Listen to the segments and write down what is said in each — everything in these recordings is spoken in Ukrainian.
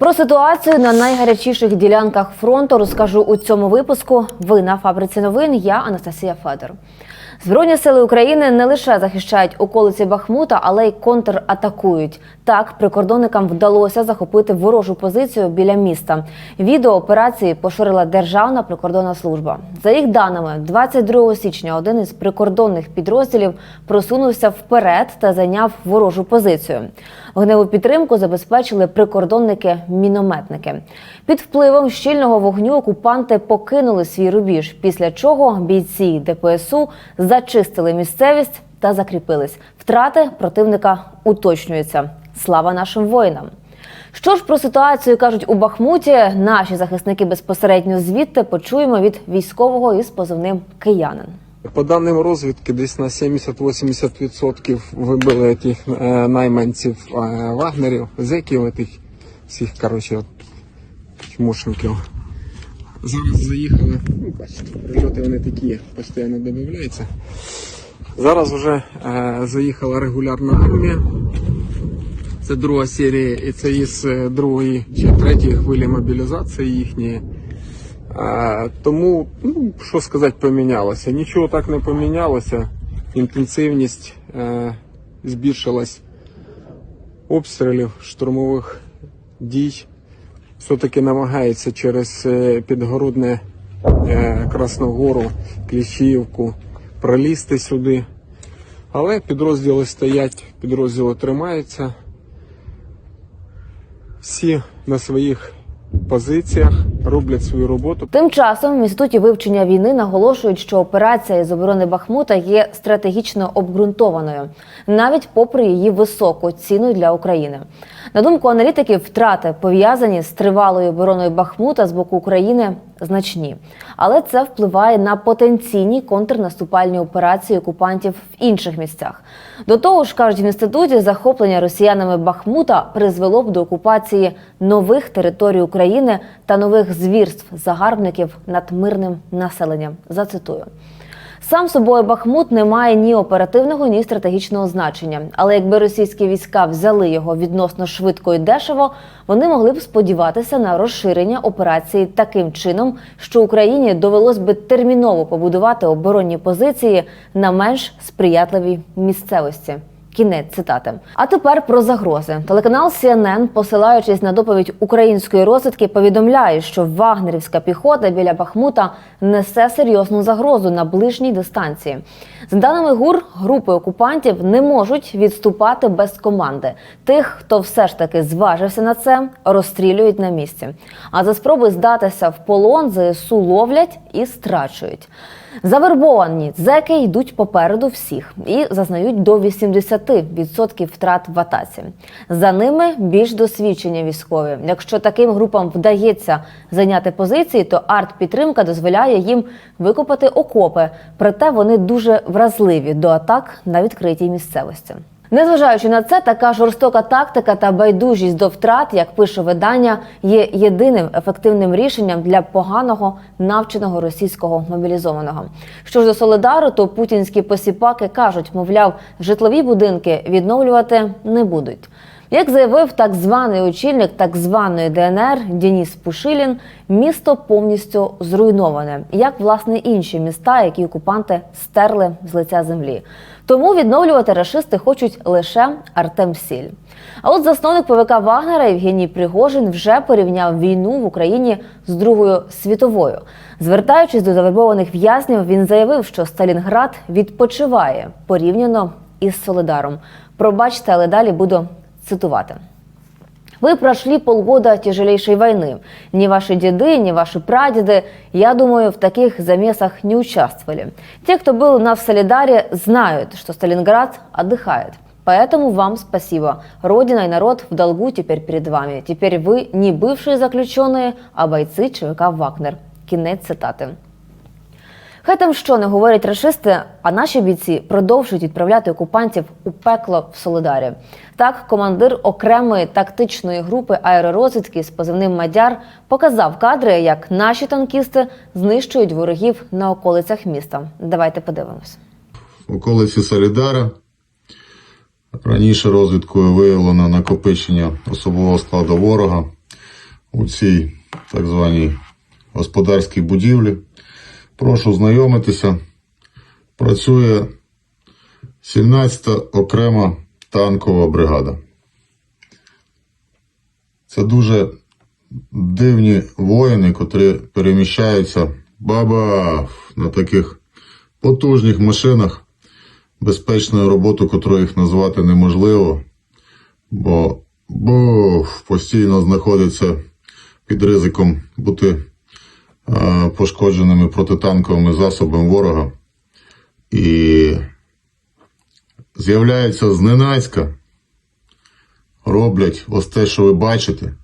Про ситуацію на найгарячіших ділянках фронту розкажу у цьому випуску. Ви на фабриці новин. Я Анастасія Федор. Збройні сили України не лише захищають околиці Бахмута, але й контратакують. Так, прикордонникам вдалося захопити ворожу позицію біля міста. Відео операції поширила Державна прикордонна служба. За їх даними, 22 січня один із прикордонних підрозділів просунувся вперед та зайняв ворожу позицію. Вогневу підтримку забезпечили прикордонники-мінометники. Під впливом щільного вогню окупанти покинули свій рубіж, після чого бійці ДПСУ зачистили місцевість та закріпились. Втрати противника уточнюються. Слава нашим воїнам! Що ж про ситуацію кажуть у Бахмуті, наші захисники безпосередньо звідти почуємо від військового із позивним киянин. По даним розвідки, десь на 70-80% вибили тих е, найманців е, вагнерів, зеків, тих всіх, коротше, от, чмошників. Зараз заїхали, ну, бачите, прильоти вони такі, постійно додаються. Зараз вже е, заїхала регулярна армія. Це друга серія, і це із е, другої чи третьої хвилі мобілізації їхньої. А, тому, ну, що сказати, помінялося. Нічого так не помінялося. Інтенсивність е, збільшилась обстрілів, штурмових дій. Все-таки намагається через е, підгородне е, Красногору, Кліщіївку пролізти сюди. Але підрозділи стоять, підрозділи тримаються. Всі на своїх позиціях роблять свою роботу. Тим часом в інституті вивчення війни наголошують, що операція з оборони Бахмута є стратегічно обґрунтованою, навіть попри її високу ціну для України. На думку аналітиків, втрати пов'язані з тривалою обороною Бахмута з боку України значні, але це впливає на потенційні контрнаступальні операції окупантів в інших місцях. До того ж, кажуть в інституті, захоплення росіянами Бахмута призвело б до окупації нових територій України та нових звірств загарбників над мирним населенням. Зацитую. Сам собою Бахмут не має ні оперативного, ні стратегічного значення. Але якби російські війська взяли його відносно швидко і дешево, вони могли б сподіватися на розширення операції таким чином, що Україні довелось би терміново побудувати оборонні позиції на менш сприятливій місцевості. Кінець цитати. А тепер про загрози. Телеканал CNN, посилаючись на доповідь української розвідки, повідомляє, що вагнерівська піхота біля Бахмута несе серйозну загрозу на ближній дистанції. За даними ГУР, групи окупантів не можуть відступати без команди. Тих, хто все ж таки зважився на це, розстрілюють на місці. А за спроби здатися в полон ЗСУ ловлять і страчують. Завербовані зеки йдуть попереду всіх і зазнають до 80% втрат в атаці. За ними більш досвідчені військові. Якщо таким групам вдається зайняти позиції, то арт-підтримка дозволяє їм викопати окопи. Проте вони дуже вразливі до атак на відкритій місцевості. Незважаючи на це, така жорстока тактика та байдужість до втрат, як пише видання, є єдиним ефективним рішенням для поганого навченого російського мобілізованого. Що ж до Солидару, то путінські посіпаки кажуть, мовляв, житлові будинки відновлювати не будуть. Як заявив так званий очільник так званої ДНР Дініс Пушилін, місто повністю зруйноване, як власне інші міста, які окупанти стерли з лиця землі. Тому відновлювати рашисти хочуть лише Артем Сіль. А от засновник ПВК Вагнера Євгеній Пригожин вже порівняв війну в Україні з Другою світовою. Звертаючись до завербованих в'язнів, він заявив, що Сталінград відпочиває порівняно із Солидаром. Пробачте, але далі буду цитувати. Вы прошли полгода тяжелейшей войны. Ни ваши деды, ни ваши прадеды, я думаю, в таких замесах не участвовали. Те, кто был в Солидаре, знают, что Сталинград отдыхает. Поэтому вам спасибо. Родина и народ в долгу теперь перед вами. Теперь вы не бывшие заключенные, а бойцы ЧВК «Вагнер». Кінець цитати. Хай там що не говорять рашисти, а наші бійці продовжують відправляти окупантів у пекло в Солидарі. Так, командир окремої тактичної групи аеророзвідки з позивним Мадяр показав кадри, як наші танкісти знищують ворогів на околицях міста. Давайте подивимось. Околиці Солідара. Раніше розвідкою виявлено накопичення особового складу ворога у цій так званій господарській будівлі. Прошу знайомитися. Працює 17-та окрема танкова бригада. Це дуже дивні воїни, котрі переміщаються баба на таких потужних машинах, безпечною роботу, котру їх назвати неможливо, бо, бо постійно знаходяться під ризиком бути пошкодженими протитанковими засобами ворога. І з'являються зненацька, роблять ось те, що ви бачите,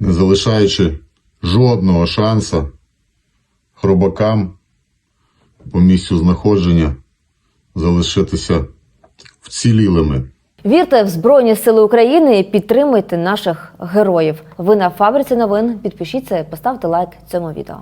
не залишаючи жодного шанса хробакам по місцю знаходження залишитися вцілілими. Вірте в Збройні Сили України і підтримуйте наших героїв. Ви на фабриці новин. Підпишіться, поставте лайк цьому відео.